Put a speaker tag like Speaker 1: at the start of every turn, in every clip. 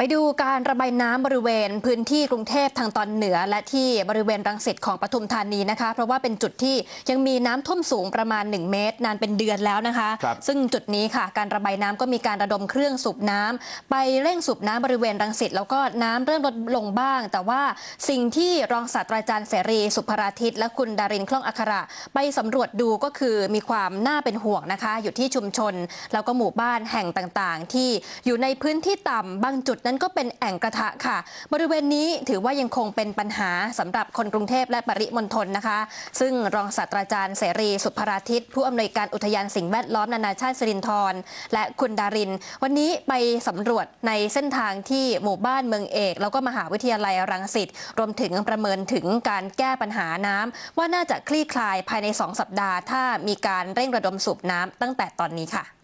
Speaker 1: ไปดูการระบายน้ำบริเวณพื้นที่กรุงเทพทางตอนเหนือ และที่บริเวณรังสิตของปทุมธานีนะคะ เพราะว่าเป็นจุดที่ยังมีน้ำท่วมสูงประมาณ 1 เมตร นานเป็นเดือนแล้วนะคะ
Speaker 2: ครับ
Speaker 1: ซึ่งจุดนี้ค่ะ การระบายน้ำก็มีการระดมเครื่องสูบน้ำไปเร่งสูบน้ำบริเวณรังสิตแล้วก็น้ำเริ่มลดลงบ้าง แต่ว่าสิ่งที่รองศาสตราจารย์เสรีสุภราทิต และคุณดารินคล่องอัคระไปสำรวจดูก็คือมีความน่าเป็นห่วงนะคะ อยู่ที่ชุมชน แล้วก็หมู่บ้านแห่งต่างๆ ที่อยู่ในพื้นที่ต่ำบางจุดนั้นก็เป็นแอ่งกระทะค่ะ บริเวณนี้ถือว่ายังคงเป็นปัญหาสำหรับคนกรุงเทพและปริมณฑลนะคะ ซึ่งรองศาสตราจารย์เสรีสุภราทิต ผู้อำนวยการอุทยานสิ่งแวดล้อมนานาชาติสิรินธรและคุณดาริน วันนี้ไปสำรวจในเส้นทางที่หมู่บ้านเมืองเอก แล้วก็มหาวิทยาลัยรังสิตรวมถึงประเมินถึงการแก้ปัญหาน้ำว่าน่าจะคลี่คลายภายใน 2 สัปดาห์ ถ้ามีการเร่งระดมสูบน้ำตั้งแต่ตอนนี้ค่ะ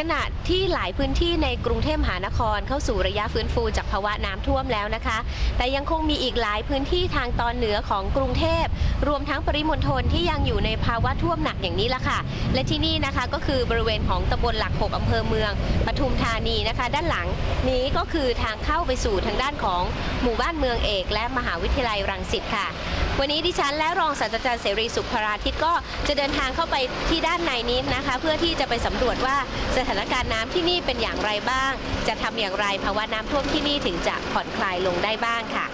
Speaker 3: ขณะที่หลายพื้นที่ในกรุงเทพมหานครเข้าสู่ระยะฟื้นฟูจากภาวะน้ำท่วมแล้วนะคะ แต่ยังคงมีอีกหลายพื้นที่ทางตอนเหนือของกรุงเทพ รวมทั้งปริมณฑลที่ยังอยู่ในภาวะท่วมหนักอย่างนี้ละค่ะ และที่นี่นะคะก็คือบริเวณของตำบลหลักหกอำเภอเมืองปทุมธานีนะคะ ด้านหลังนี้ก็คือทางเข้าไปสู่ทางด้านของหมู่บ้านเมืองเอก และมหาวิทยาลัยรังสิตค่ะ วันนี้ดิฉันและรองศาสตราจารย์เสรีสุขภราทิตก็จะเดินทางเข้าไปที่ด้านในนี้นะคะ เพื่อที่จะไปสำรวจว่าสถานการณ์น้ำที่นี่เป็นอย่างไรบ้าง จะทำอย่างไรภาวะน้ำท่วมที่นี่ถึงจะผ่อนคลายลงได้บ้างค่ะ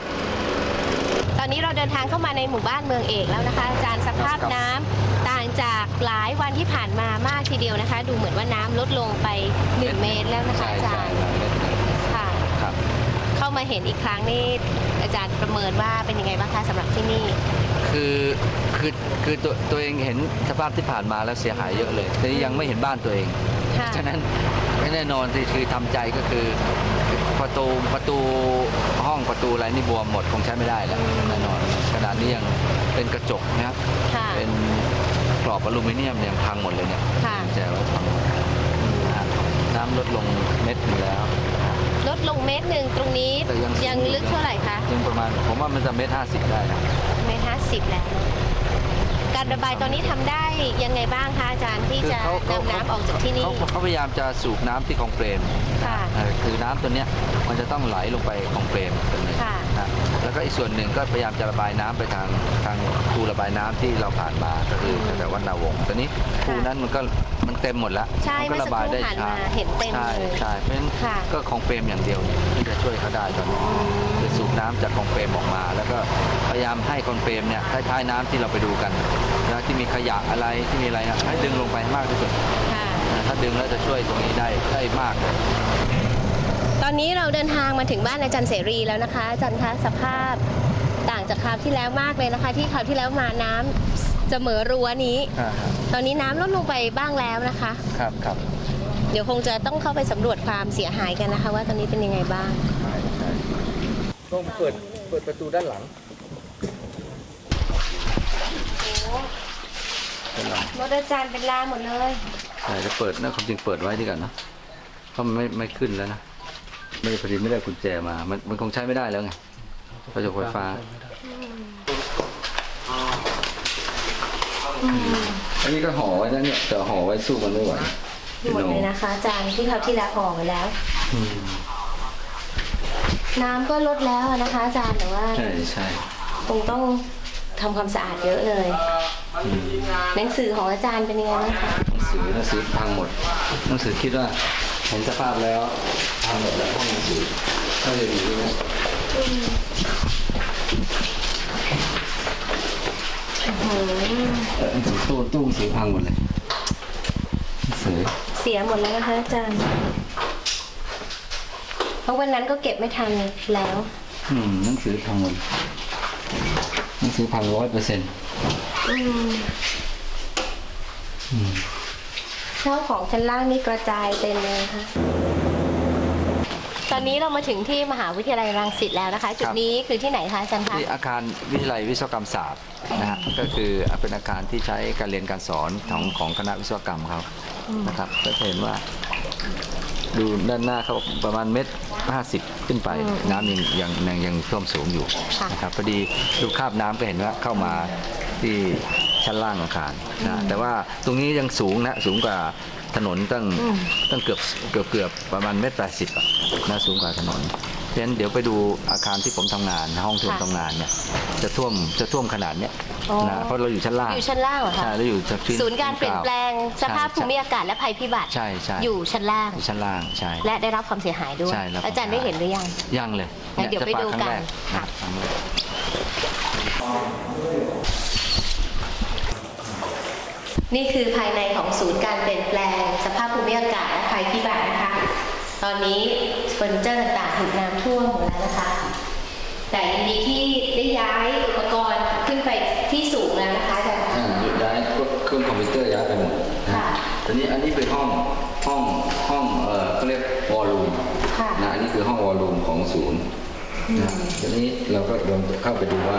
Speaker 3: ตอนนี้เราเดินทางเข้ามาในหมู่บ้านเมืองเอกแล้วนะคะอาจารย์สภาพน้ำต่างจากหลายวันที่ผ่านมามากทีเดียวนะคะ ดูเหมือนว่าน้ำลดลงไป 1 เมตรแล้วนะคะอาจารย์ มาเห็นอีกครั้งนี่อาจารย์ประเมินว่าเป็นยังไงบ้างคะสำหรับที่นี่
Speaker 2: คือคือคือตัวตัวเองเห็นสภาพที่ผ่านมาแล้วเสียหายเยอะเลยแต่ยังไม่เห็นบ้านตัวเอง
Speaker 3: ค่ะ
Speaker 2: ฉะนั้นแน่นอนที่คือทำใจก็คือประตูประตูห้องประตูอะไรนี่บวมหมดคงใช้ไม่ได้แล้วแน่นอนขนาดนี้ยังเป็นกระจกนะครับ
Speaker 3: ค่ะ
Speaker 2: เป็นกรอบอลูมิเนียมยังพังหมดเลยเนี่ย
Speaker 3: ค่ะ
Speaker 2: แจว่าพังหมดนะฮะน้ำลดลงเม็ดหนึงแล้ว
Speaker 3: ลดลงเมตรหนึ่งตรงนี้
Speaker 2: แต่ยังสูง
Speaker 3: ยังลึกเท่าไหร่คะ
Speaker 2: ยังประมาณผมว่ามันจะเม็ดห้าสิบได้นะ
Speaker 3: เมตรห้าสิบแล้ว การระบายตอนนี้ทำได้ยังไงบ้างคะอาจารย์ที่จะ
Speaker 2: คือเขา
Speaker 3: นำน้ำออกจากที่นี่
Speaker 2: เขาเขาพยายามจะสูบน้ำที่คลองเปรม
Speaker 3: ค่ะ
Speaker 2: เอ่อคือน้ำตัวเนี้ยมันจะต้องไหลลงไปคลองเปรมตัวนี้
Speaker 3: ค่ะ
Speaker 2: นะแล้วก็อีกส่วนหนึ่งก็พยายามจะระบายน้ำไปทางทางคูระบายน้ำที่เราผ่านมาก็คือแต่วัดนาวงศ์ตอนนี้คูนั้นมันก็มันเต็มหมดแล้ว
Speaker 3: ใช่
Speaker 2: มัก็ระบายได้
Speaker 3: เมื่อสักครู่
Speaker 2: ช้า
Speaker 3: ผ่านมาเห็นเต็ม
Speaker 2: ใช่
Speaker 3: เลย
Speaker 2: ใช่เพราะฉะนั้น
Speaker 3: ค่ะ
Speaker 2: ก็คลองเปรมอย่างเดียวที่จะช่วยเขาได้ตอนนี้คือสูบน้ำจากคลองเปรมออกมา แล้วก็พยายามให้คลองเปรมเนี่ยท้ายๆน้ำที่เราไปดูกันนะที่มีขยะอะไรที่มีอะไรนะให้ดึงลงไปให้มากที่สุด
Speaker 3: ค่ะ
Speaker 2: ถ้าดึงแล้วจะช่วยตรงนี้ได้ได้มากเลย
Speaker 3: ตอนนี้เราเดินทางมาถึงบ้านอาจารย์เสรีแล้วนะคะอาจารย์คะสภาพต่างจากคราวที่แล้วมากเลยนะคะ ที่คราวที่แล้วมาน้ำเสมอรั้วนี้ ตอนนี้น้ำลดลงไปบ้างแล้วนะคะ
Speaker 2: ครับครับ
Speaker 3: เดี๋ยวคงจะต้องเข้าไปสำรวจความเสียหายกันนะคะ ว่าตอนนี้เป็นยังไงบ้าง
Speaker 2: ใช่ใช่ต้องเปิดเปิดประตูด้านหลังด้านหลัง
Speaker 3: รถอาจารย์เป็นลาหมดเลย
Speaker 2: ใช่แล้วเปิดนะความจริงเปิดไว้ดีกันนะเพราะมันไม่ไม่ขึ้นแล้วนะ ไม่พอดีไม่ได้กุญแจมา มันมันคงใช้ไม่ได้แล้วไงกระจกไฟฟ้าอันนี้ก็ห่อไว้นะเนี่ยแต่ห่อไว้สู้มันไม่ไหว
Speaker 3: หมดเลยนะคะอาจารย์ที่คราวที่แล้วห่อไว้แล้ว
Speaker 2: อืม
Speaker 3: น้ำก็ลดแล้วอะนะคะอาจารย์แต่ว่า
Speaker 2: ใช่ใช่
Speaker 3: คงต้องทำความสะอาดเยอะเลย
Speaker 2: อืม
Speaker 3: หนังสือของอาจารย์เป็นยังไงบ้างคะ
Speaker 2: หนังสือหนังสือพังหมดหนังสือคิดว่า เห็นสภาพแล้วพังหมดแล้วพวกหนังสือก็เลยอยู่ที่นี่เออหนังสือตู้ตู้หนังสือพังหมดเลยหนังสือ
Speaker 3: เสียหมดแล้วนะคะอาจารย์ เพราะวันนั้นก็เก็บไม่ทันแล้ว
Speaker 2: อืมหนังสือพังหมดหนังสือพังร้อยเปอร์เซ็นต์
Speaker 3: ข้าวของชั้นล่างนี่กระจายเต็มเลยค่ะ ตอนนี้เรามาถึงที่มหาวิทยาลัยรังสิตแล้วนะคะ จุดนี้คือที่ไหนคะอาจารย์คะ
Speaker 2: ที่อาคารวิทยาลัยวิศวกรรมศาสตร์นะฮะก็คือเป็นอาคารที่ใช้การเรียนการสอนของของคณะวิศวกรรมเขานะครับก็จะเห็นว่าดูด้านหน้าเขาประมาณเมตรห้าสิบขึ้นไปน้ำยังยังยังยังท่วมสูงอยู่
Speaker 3: ค่ะ
Speaker 2: นะครับพอดีดูคราบน้ำก็เห็นว่าเข้ามาที่ ชั้นล่างอาคารนะแต่ว่าตรงนี้ยังสูงนะสูงกว่าถนนตั้ง
Speaker 3: อืม
Speaker 2: ตั้งเกือบเกือบเกือบประมาณเมตรแปดสิบอะนะสูงกว่าถนนเพราะฉะนั้นเดี๋ยวไปดูอาคารที่ผมทำงาน ห้องที่ผมทำงานเนี่ยจะท่วมจะท่วมขนาดเนี้ย
Speaker 3: อ๋อ
Speaker 2: นะเพราะเราอยู่ชั้นล่าง
Speaker 3: อยู่ชั้นล่างเหรอคะ
Speaker 2: ใช่แล้วอยู่ชั้น
Speaker 3: ศูนย์การเปลี่ยนแปลงสภาพภูมิ
Speaker 2: ใช่
Speaker 3: อากาศและภัยพิบัติ
Speaker 2: ใช่ใช่
Speaker 3: อยู่ชั้นล่าง
Speaker 2: อยู่ชั้นล่างใช่
Speaker 3: และได้รับความเสียหายด้วย
Speaker 2: ใช่รับ
Speaker 3: อาจารย์ได้เห็นหรือยัง
Speaker 2: ยังเลย
Speaker 3: งั้นเดี๋ยวไปดูกัน
Speaker 2: จะปาครั้งแร
Speaker 3: ค่ะ
Speaker 2: ครั้งแรก
Speaker 3: นี่คือภายในของศูนย์การเปลี่ยนแปลง สภาพภูมิอากาศและภัยพิบัตินะคะ ตอนนี้เฟอร์นิเจอร์ต่างๆถูกน้ำท่วมหมดแล้วนะคะ แต่ยังดีที่ได้ย้ายอุปกรณ์ขึ้นไปที่สูงแล้วนะคะอาจารย์
Speaker 2: อ่าย้ายพวกเครื่องคอมพิวเตอร์ย้ายไปหมดนะ
Speaker 3: ค่ะ
Speaker 2: ตอนนี้อันนี้เป็นห้องห้องห้องเออเขาเรียกวอลลุ่ม
Speaker 3: ค่ะ
Speaker 2: นะอันนี้คือห้องวอลลุ่มของศูนย์นะทีนี้เราก็ลองเข้าไปดูว่า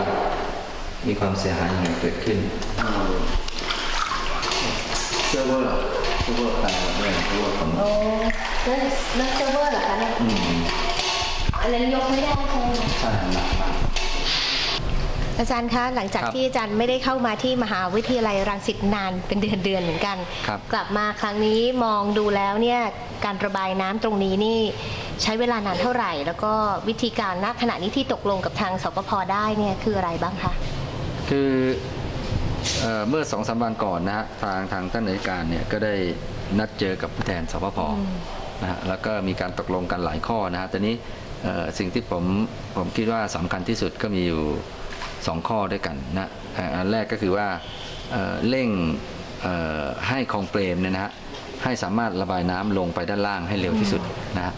Speaker 2: มีความเสียหายยังไงเกิดขึ้น เชื่อว่าเชื่อว่าการด้วยเชื่อว่าของ
Speaker 3: โอ้นั่นนั่นเซิร์ฟเวอร์เหรอคะเนี่ย
Speaker 2: อืม
Speaker 3: อันนั้นยกไม่ได้ใช่ไหม
Speaker 2: ใช่หนักมาก
Speaker 3: อาจารย์คะหลังจาก
Speaker 2: ครับ
Speaker 3: ที่อาจารย์ไม่ได้เข้ามาที่มหาวิทยาลัยรังสิตนานเป็นเดือนเดือนๆเหมือนกัน
Speaker 2: ครับ
Speaker 3: กลับมาครั้งนี้มองดูแล้วเนี่ยการระบายน้ำตรงนี้นี่ใช้เวลานานเท่าไหร่ แล้วก็วิธีการณขณะนี้ที่ตกลงกับทางสปพได้เนี่ยคืออะไรบ้างคะ
Speaker 2: คือ เอ่อเมื่อสองสามวันก่อนนะฮะทางทางท่านอัยการเนี่ยก็ได้นัดเจอกับผู้แทนสพพนะฮะแล้วก็มีการตกลงกันหลายข้อนะฮะตอนนี้เอ่อสิ่งที่ผมผมคิดว่าสำคัญที่สุดก็มีอยู่สองข้อด้วยกันนะเอ่ออันแรกก็คือว่าเอ่อเร่งเอ่อให้คลองเปรมเนี่ยนะฮะให้สามารถระบายน้ำลงไปด้านล่างให้เร็วที่สุดนะฮะ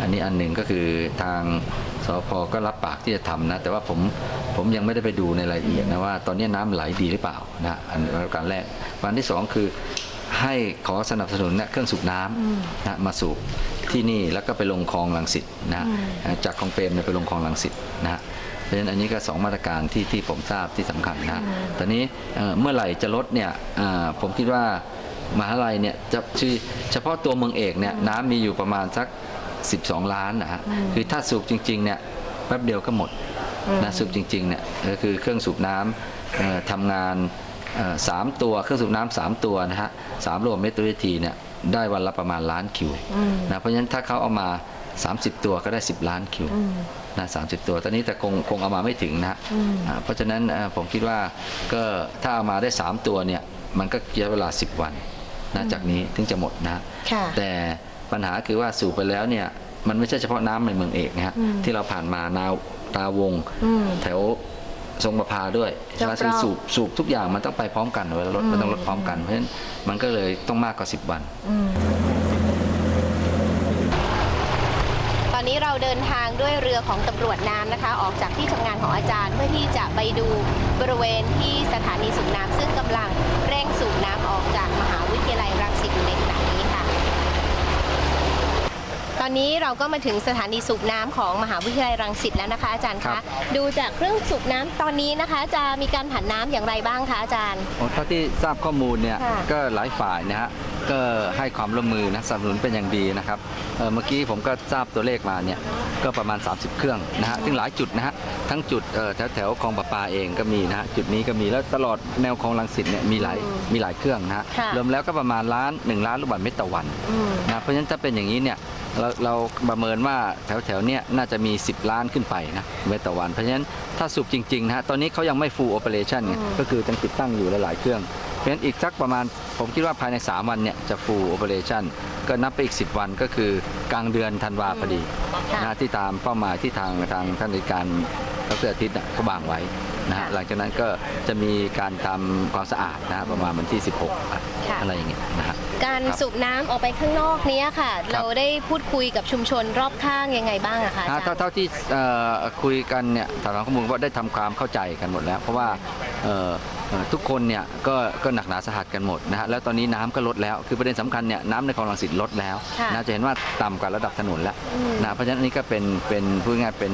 Speaker 2: อันนี้อันหนึ่งก็คือทางสพก็รับปากที่จะทำนะ แต่ว่าผมผมยังไม่ได้ไปดูในรายละเอียดนะว่าตอนนี้น้ำไหลดีหรือเปล่านะอันประการแรกวันที่สองคือให้ขอสนับสนุนเนี่ยเครื่องสูบน้ำนะมาสูบที่นี่แล้วก็ไปลงคลองลังสิตนะจากคลองเปรมเนี่ยไปลงคลองลังสิตนะเพราะฉะนั้นอันนี้ก็สองมาตรการที่ที่ผมทราบที่สำคัญนะตอนนี้เอ่อเมื่อไหร่จะลดเนี่ยอ่าผมคิดว่ามหาลัยเนี่ยจะคือเฉพาะตัวเมืองเอกเนี่ยน้ำมีอยู่ประมาณสัก 12 ล้านนะฮะคือถ้าสูบจริงๆเนี่ยแป๊บเดียวก็หมดนะสูบจริงๆเนี่ยก็คือเครื่องสูบน้ำเอ่อทำงานเอ่อสามตัวเครื่องสูบน้ำสามตัวนะฮะสามรวมเมตรวิธีเนี่ยได้วันละประมาณล้านคิวนะเพราะฉะนั้นถ้าเขาเอามา 30 ตัวก็ได้ 10 ล้านคิวนะสาตัว ตอนนี้แต่คงคงเอามาไม่ถึงนะฮะอ่าเพราะฉะนั้นเอ่อผมคิดว่าก็ถ้าเอามาได้ 3 ตัวเนี่ยมันก็ใช้เวลา 10 วันนะจากนี้ถึงจะหมดนะฮะ
Speaker 3: ค่ะ
Speaker 2: แต่ ปัญหาคือว่าสูบไปแล้วเนี่ยมันไม่ใช่เฉพาะน้ำในเมืองเอกนะฮะที่เราผ่านมานาวตาวง
Speaker 3: อืม
Speaker 2: แถวทรงประพาด้วยใช่ไหม
Speaker 3: รอบๆ
Speaker 2: คือสูบสูบทุกอย่างมันต้องไปพร้อมกันเวลารถมันต้องรถพร้อมกันเพราะฉะนั้นมันก็เลยต้องมากกว่า 10 วัน
Speaker 3: ตอนนี้เราเดินทางด้วยเรือของตำรวจน้ำนะคะ ออกจากที่ทำงานของอาจารย์เพื่อที่จะไปดูบริเวณที่สถานีสูบน้ำซึ่งกำลังเร่งสูบน้ำออกจากมหาวิทยาลัยรังสิตอยู่ในขณะนี้ค่ะ ต อนนี้เราก็มาถึงสถานีสูบน้ำของมหาวิทยาลัยรังสิตแล้วนะคะ อาจารย์
Speaker 2: ครั
Speaker 3: คะ
Speaker 2: บ
Speaker 3: ดูจากเครื่องสูบน้ำตอนนี้นะคะ จะมีการผันน้ำอย่างไรบ้างคะอาจารย์
Speaker 2: โอ้เท่าที่ทราบข้อมูลเนี่ย
Speaker 3: ค่ะ
Speaker 2: ก็หลายฝ่ายนะฮะก็ให้ความร่วมมือนะสนับสนุนเป็นอย่างดีนะครับเอ่อเมื่อกี้ผมก็ทราบตัวเลขมาเนี่ยก็ประมาณ 30 เครื่องนะฮะซึ่งหลายจุดนะฮะทั้งจุดเอ่อแถวแถวคลองประปาเองก็มีนะฮะจุดนี้ก็มีแล้วตลอดแนวคลองลังสิตเนี่ยมีหลายมีหลายเครื่องนะฮะ
Speaker 3: ค่ะ
Speaker 2: รวมแล้วก็ประมาณล้าน1ล้านลูกบาศก์เมตรต่อวัน
Speaker 3: อืม
Speaker 2: นะเพราะฉะนั้นถ้าเป็นอย่างนี้เนี่ย เราเราประเมินว่าแถวแถวๆเนี้ยน่าจะมี 10 ล้านขึ้นไปนะเมตรต่อวัน เพราะฉะนั้นถ้าสูบจริงๆนะฮะตอนนี้เขายังไม่ full operation ไงก็คือยังติดตั้งอยู่หลายๆเครื่อง เพราะฉะนั้นอีกสักประมาณผมคิดว่าภายใน 3 วันเนี่ยจะ full operation ก็นับไปอีก 10 วันก็คือกลางเดือนธันวาพอดี
Speaker 3: ค่ะ
Speaker 2: นะที่ตามเป้าหมายที่ทางทางท่านในการดรอาทิตย์น่ะเขาวางไว้นะฮะ
Speaker 3: ค่ะ
Speaker 2: หลังจากนั้นก็จะมีการทำความสะอาดนะฮะประมาณวันที่ 16 อะ
Speaker 3: ค่ะ
Speaker 2: อะไรอย่างเงี้ยนะฮะ
Speaker 3: การ
Speaker 2: ครับ
Speaker 3: สูบน้ำออกไปข้างนอกเนี้ยค่ะ เราได้พูดคุยกับชุมชนรอบข้างยังไงบ้างอะคะอา
Speaker 2: อ่า
Speaker 3: จาร
Speaker 2: เท่า
Speaker 3: ย์
Speaker 2: เท่าที่เอ่อคุยกันเนี่ยถามข้อมูลว่าได้ทำความเข้าใจกันหมดแล้ว เพราะว่าเอ่อเอ่อทุกคนเนี่ยก็ก็หนักหนาสาหัสกันหมดนะฮะแล้วตอนนี้น้ำก็ลดแล้ว คือประเด็นสำคัญเนี่ยน้ำในคลองลังสิตลดแล้ว
Speaker 3: ค่ะ
Speaker 2: นะจะเห็นว่าต่ำกว่าระดับถนนแล้ว
Speaker 3: อืม
Speaker 2: นะเพราะฉะนั้นอันนี้ก็เป็นเป็นพูดง่ายๆเป็น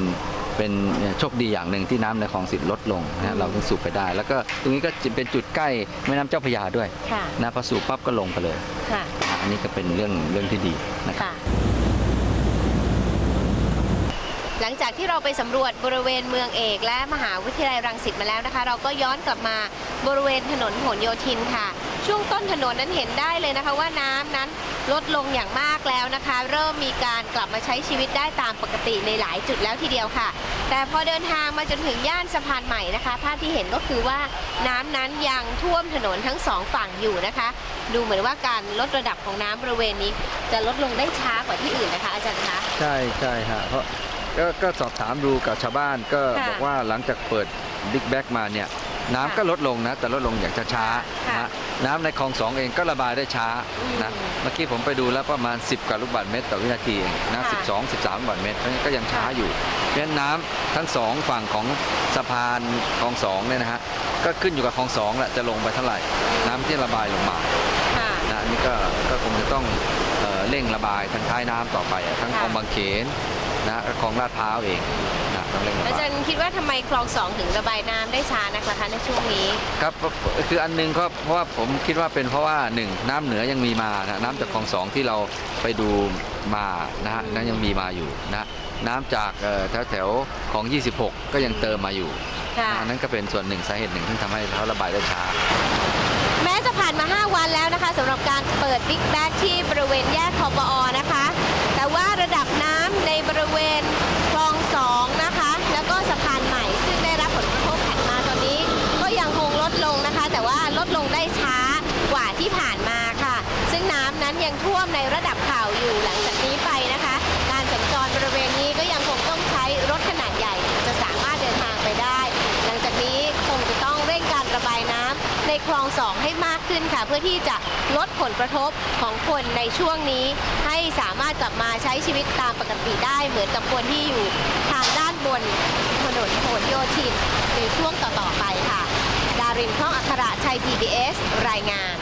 Speaker 2: เป็นโชคดีอย่างหนึ่งที่น้ำในคลองสิตลดลงนะเราถึงสูบไปได้ แล้วก็ตรงนี้ก็เป็นจุดใกล้แม่น้ำเจ้าพระยาด้วย
Speaker 3: ค่ะ
Speaker 2: นะพอสูบปั๊บก็ลงไปเลย
Speaker 3: ค่ะ
Speaker 2: นะอันนี้ก็เป็นเรื่องเรื่องที่ดีนะครับ
Speaker 3: ค่ะหลังจากที่เราไปสำรวจบริเวณเมืองเอกและมหาวิทยาลัยรังสิตมาแล้วนะคะ เราก็ย้อนกลับมาบริเวณถนนผลโยธินค่ะ ช่วงต้นถนนนั้นเห็นได้เลยนะคะว่าน้ำนั้นลดลงอย่างมากแล้วนะคะ เริ่มมีการกลับมาใช้ชีวิตได้ตามปกติในหลายจุดแล้วทีเดียวค่ะ แต่พอเดินทางมาจนถึงย่านสะพานใหม่นะคะ ภาพที่เห็นก็คือว่าน้ำนั้นยังท่วมถนนทั้งสองฝั่งอยู่นะคะ ดูเหมือนว่าการลดระดับของน้ำบริเวณนี้ จะลดลงได้ช้ากว่าที่อื่นนะคะ อาจารย์คะ
Speaker 2: ใช่ใช่ฮะเพราะก็ก็สอบถามดูกับชาวบ้านก็
Speaker 3: ค่ะ
Speaker 2: บอกว่าหลังจากเปิดบิ๊กแบ็กมาเนี่ย น้ำ
Speaker 3: ค่ะ
Speaker 2: ก็ลดลงนะแต่ลดลงอย่างช้าๆ
Speaker 3: ค่ะ
Speaker 2: นะฮะน้ำในคลองสองเองก็ระบายได้ช้านะ
Speaker 3: อืม
Speaker 2: เมื่อกี้ผมไปดูแล้วประมาณ 10กว่าลูกบาศก์เมตรต่อวินาทีเองนะ
Speaker 3: ค่ะ
Speaker 2: 12 13ลูกบาศก์เมตรเพราะฉะนั้นก็ยังช้า
Speaker 3: ค่ะ
Speaker 2: อยู่เพราะฉะนั้นน้ำทั้งสองฝั่งของสะพานคลองสองเนี่ยนะฮะก็ขึ้นอยู่กับคลองสองแหละจะลงไปเท่าไหร่ น้ำที่ระบายลงมา
Speaker 3: ค่ะ
Speaker 2: นะอันนี่ก็ก็คงจะต้องเอ่อเร่งระบายทางท้ายน้ำต่อไปอะทั้ง
Speaker 3: ค่ะ
Speaker 2: คลองบางเขนนะและคลองลาดพร้าวเองนะ ต้องเร่งระ
Speaker 3: อา
Speaker 2: บา
Speaker 3: จายรย์คิดว่าทำไมคลองสองถึงระบายน้ำได้ช้านักล่ะคะในช่วงนี้
Speaker 2: ครับคืออันหนึงก็เพราะว่าผมคิดว่าเป็นเพราะว่าหนึ่งน้ำเหนือยังมีมานะน้ำจากคลองสองที่เราไปดูมานะฮะนั้นยังมีมาอยู่นะน้ำจากเอ่อแถวแถวๆของ 26 ก็ยังเติมมาอยู่
Speaker 3: ค่ะ
Speaker 2: นะนั่นก็เป็นส่วนหนึ่งสาเหตุหนึ่งที่ทำให้เขาระบายได้ช้า
Speaker 3: แม้จะผ่านมา 5 วันแล้วนะคะสำหรับการเปิดบิ๊กแบ็กที่บริเวณแยกคอปอนะคะ ในคลองสองให้มากขึ้นค่ะ เพื่อที่จะลดผลกระทบของคนในช่วงนี้ ให้สามารถกลับมาใช้ชีวิตตามปกติได้ เหมือนกับคนที่อยู่ทางด้านบนถนนพหลโยธินในช่วงต่อๆไปค่ะ ดารินคลองอัคระชัย PBS รายงาน